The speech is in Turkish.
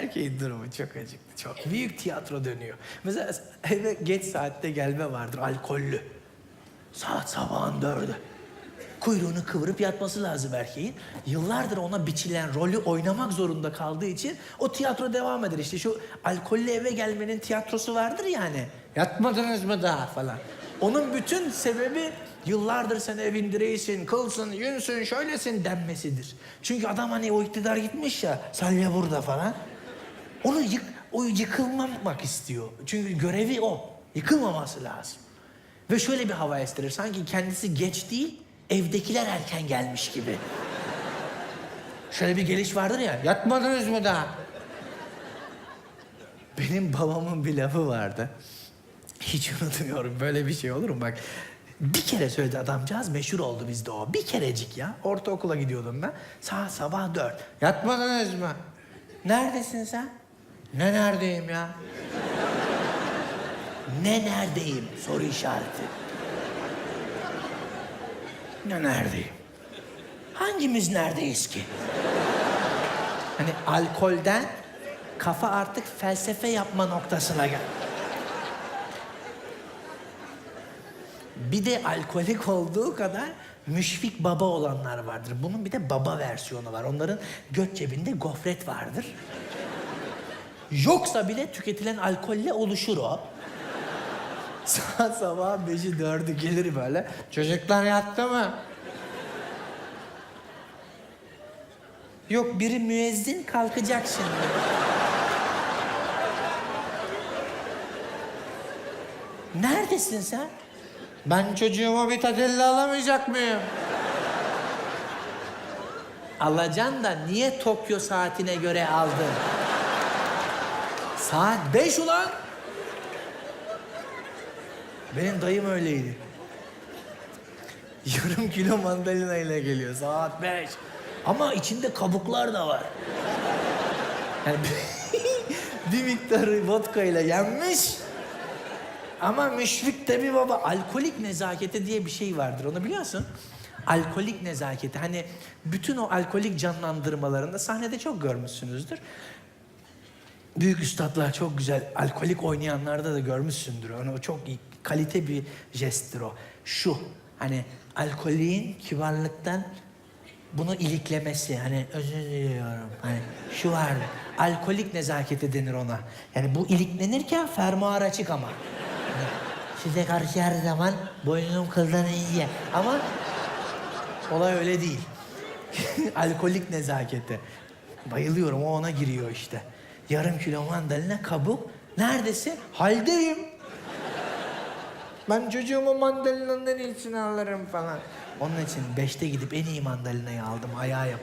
Erkeğin durumu çok acıktı. Çok büyük tiyatro dönüyor. Mesela eve geç saatte gelme vardır alkollü. Saat sabahın dördü. Kuyruğunu kıvırıp yatması lazım erkeğin. Yıllardır ona biçilen rolü oynamak zorunda kaldığı için o tiyatro devam eder. İşte şu alkollü eve gelmenin tiyatrosu vardır yani. Yatmadınız mı daha falan. Onun bütün sebebi yıllardır sen evin direğisin, kılsın, yünsün, şöylesin denmesidir. Çünkü adam hani o iktidar gitmiş ya, salya burada falan. Onu yık, o yıkılmamak istiyor. Çünkü görevi o. Yıkılmaması lazım. Ve şöyle bir hava estirir. Sanki kendisi geç değil, evdekiler erken gelmiş gibi. Şöyle bir geliş vardır ya, yatmadınız mı daha? Benim babamın bir lafı vardı. Hiç unutmuyorum. Böyle bir şey olur mu? Bak bir kere söyledi adamcağız meşhur oldu bizde o. Bir kerecik ya. Ortaokula gidiyordum ben. Saat sabah dört. Yatmadınız mı? Neredesin sen? Ne neredeyim ya? ne neredeyim? Soru işareti. Ne neredeyim? Hangimiz neredeyiz ki? Hani alkolden kafa artık felsefe yapma noktasına gel. Bir de alkolik olduğu kadar müşfik baba olanlar vardır. Bunun bir de baba versiyonu var. Onların göt cebinde gofret vardır. Yoksa bile tüketilen alkolle oluşur o. Saat sabah beşi dördü gelir böyle. Çocuklar yattı mı? Yok biri müezzin kalkacak şimdi. Neredesin sen? Ben çocuğuma bir tatilli alamayacak mıyım? Alacaksın da niye Tokyo saatine göre aldın? Saat beş ulan. Benim dayım öyleydi. Yarım kilo mandalina ile geliyor saat beş. Ama içinde kabuklar da var. Yani bir miktarı vodka ile yenmiş. Ama müşfik bir baba. Alkolik nezaketi diye bir şey vardır. Onu biliyorsun. Alkolik nezaketi. Hani bütün o alkolik canlandırmalarında sahnede çok görmüşsünüzdür. Büyük üstadlar çok güzel. Alkolik oynayanlarda da görmüşsündür. Onu o çok iyi, kalite bir jesttir o. Şu hani alkoliğin kibarlıktan bunu iliklemesi. Hani özür diliyorum. Hani şu vardı. Alkolik nezaketi denir ona. Yani bu iliklenirken fermuar açık ama. Hani size karşı her zaman boynum kıldan ince. Ama olay öyle değil. Alkolik nezaketi. Bayılıyorum o ona giriyor işte. Yarım kilo mandalina kabuk. Neredesin? Haldeyim. Ben çocuğumu mandalinanın en iyisini alırım falan. Onun için beşte gidip en iyi mandalinayı aldım ayağa yap.